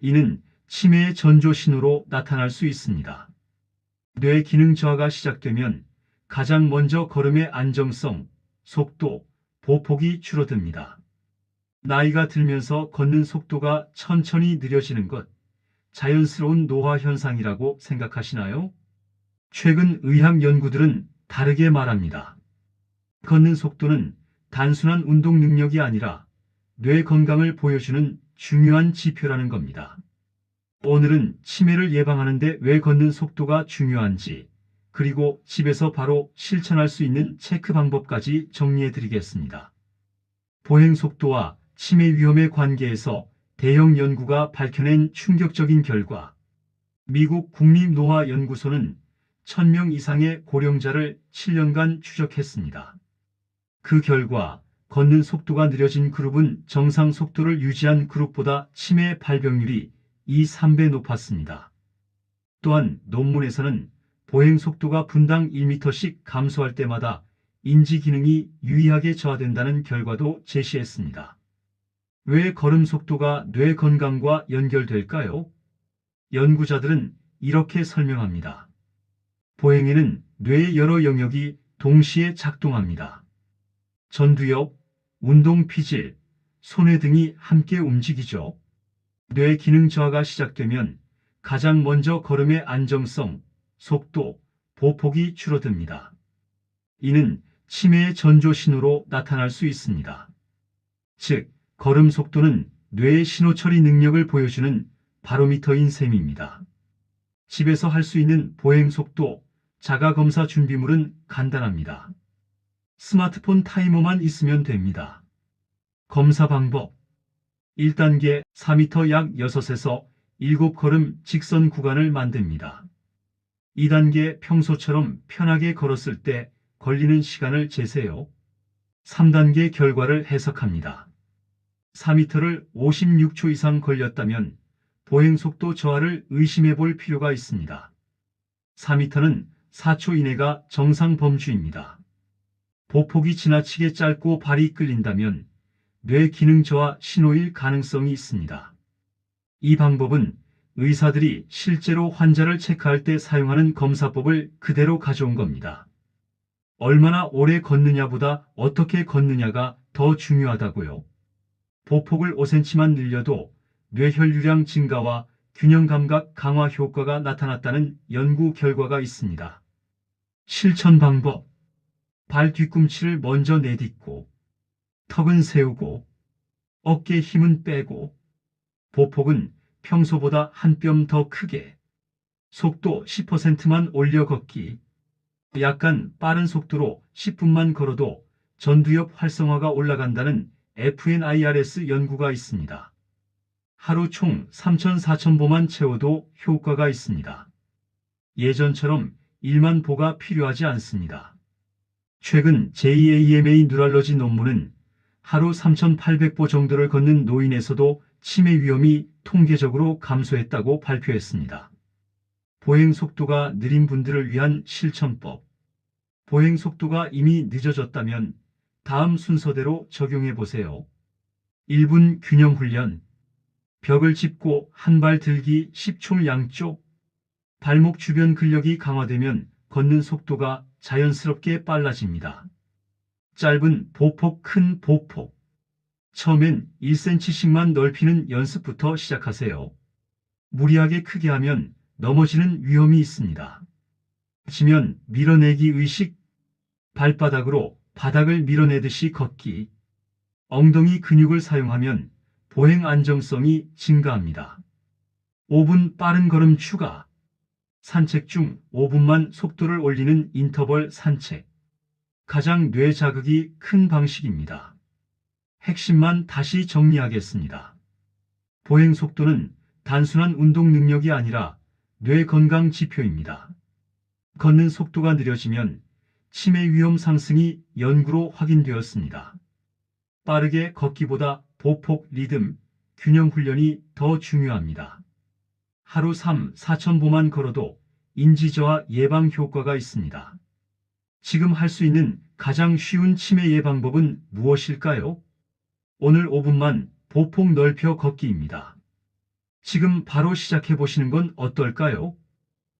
이는 치매의 전조 신호로 나타날 수 있습니다. 뇌 기능 저하가 시작되면 가장 먼저 걸음의 안정성, 속도, 보폭이 줄어듭니다. 나이가 들면서 걷는 속도가 천천히 느려지는 것, 자연스러운 노화 현상이라고 생각하시나요? 최근 의학 연구들은 다르게 말합니다. 걷는 속도는 단순한 운동 능력이 아니라 뇌 건강을 보여주는 중요한 지표라는 겁니다. 오늘은 치매를 예방하는데 왜 걷는 속도가 중요한지, 그리고 집에서 바로 실천할 수 있는 체크 방법까지 정리해 드리겠습니다. 보행 속도와 치매 위험의 관계에서 대형 연구가 밝혀낸 충격적인 결과, 미국 국립노화연구소는 1000명 이상의 고령자를 7년간 추적했습니다. 그 결과 걷는 속도가 느려진 그룹은 정상 속도를 유지한 그룹보다 치매 발병률이 2, 3배 높았습니다. 또한 논문에서는 보행 속도가 분당 1m씩 감소할 때마다 인지 기능이 유의하게 저하된다는 결과도 제시했습니다. 왜 걸음 속도가 뇌 건강과 연결될까요? 연구자들은 이렇게 설명합니다. 보행에는 뇌의 여러 영역이 동시에 작동합니다. 전두엽, 운동 피질, 손해 등이 함께 움직이죠. 뇌 기능 저하가 시작되면 가장 먼저 걸음의 안정성, 속도, 보폭이 줄어듭니다. 이는 치매의 전조 신호로 나타날 수 있습니다. 즉, 걸음 속도는 뇌의 신호 처리 능력을 보여주는 바로미터인 셈입니다. 집에서 할 수 있는 보행 속도, 자가 검사 준비물은 간단합니다. 스마트폰 타이머만 있으면 됩니다. 검사 방법 1단계 4m 약 6에서 7걸음 직선 구간을 만듭니다. 2단계 평소처럼 편하게 걸었을 때 걸리는 시간을 재세요. 3단계 결과를 해석합니다. 4m를 56초 이상 걸렸다면 보행 속도 저하를 의심해 볼 필요가 있습니다. 4m는 4초 이내가 정상 범주입니다. 보폭이 지나치게 짧고 발이 끌린다면 뇌 기능 저하 신호일 가능성이 있습니다. 이 방법은 의사들이 실제로 환자를 체크할 때 사용하는 검사법을 그대로 가져온 겁니다. 얼마나 오래 걷느냐보다 어떻게 걷느냐가 더 중요하다고요. 보폭을 5cm만 늘려도 뇌혈류량 증가와 균형 감각 강화 효과가 나타났다는 연구 결과가 있습니다. 실천 방법. 발 뒤꿈치를 먼저 내딛고, 턱은 세우고, 어깨 힘은 빼고, 보폭은 평소보다 한 뼘 더 크게, 속도 10%만 올려 걷기, 약간 빠른 속도로 10분만 걸어도 전두엽 활성화가 올라간다는 FNIRS 연구가 있습니다. 하루 총 3,000-4,000보만 채워도 효과가 있습니다. 예전처럼 1만 보가 필요하지 않습니다. 최근 JAMA 뉴랄러지 논문은 하루 3,800보 정도를 걷는 노인에서도 치매 위험이 통계적으로 감소했다고 발표했습니다. 보행 속도가 느린 분들을 위한 실천법. 보행 속도가 이미 늦어졌다면 다음 순서대로 적용해 보세요. 1분 균형 훈련. 벽을 짚고 한 발 들기 10초 양쪽. 발목 주변 근력이 강화되면 걷는 속도가 자연스럽게 빨라집니다. 짧은 보폭, 큰 보폭. 처음엔 1cm씩만 넓히는 연습부터 시작하세요. 무리하게 크게 하면 넘어지는 위험이 있습니다. 지면 밀어내기 의식, 발바닥으로 바닥을 밀어내듯이 걷기, 엉덩이 근육을 사용하면 보행 안정성이 증가합니다. 5분 빠른 걸음 추가, 산책 중 5분만 속도를 올리는 인터벌 산책. 가장 뇌 자극이 큰 방식입니다. 핵심만 다시 정리하겠습니다. 보행 속도는 단순한 운동 능력이 아니라 뇌 건강 지표입니다. 걷는 속도가 느려지면 치매 위험 상승이 연구로 확인되었습니다. 빠르게 걷기보다 보폭 리듬, 균형 훈련이 더 중요합니다. 하루 3, 4천 보만 걸어도 인지저하 예방 효과가 있습니다. 지금 할 수 있는 가장 쉬운 치매 예방법은 무엇일까요? 오늘 5분만 보폭 넓혀 걷기입니다. 지금 바로 시작해 보시는 건 어떨까요?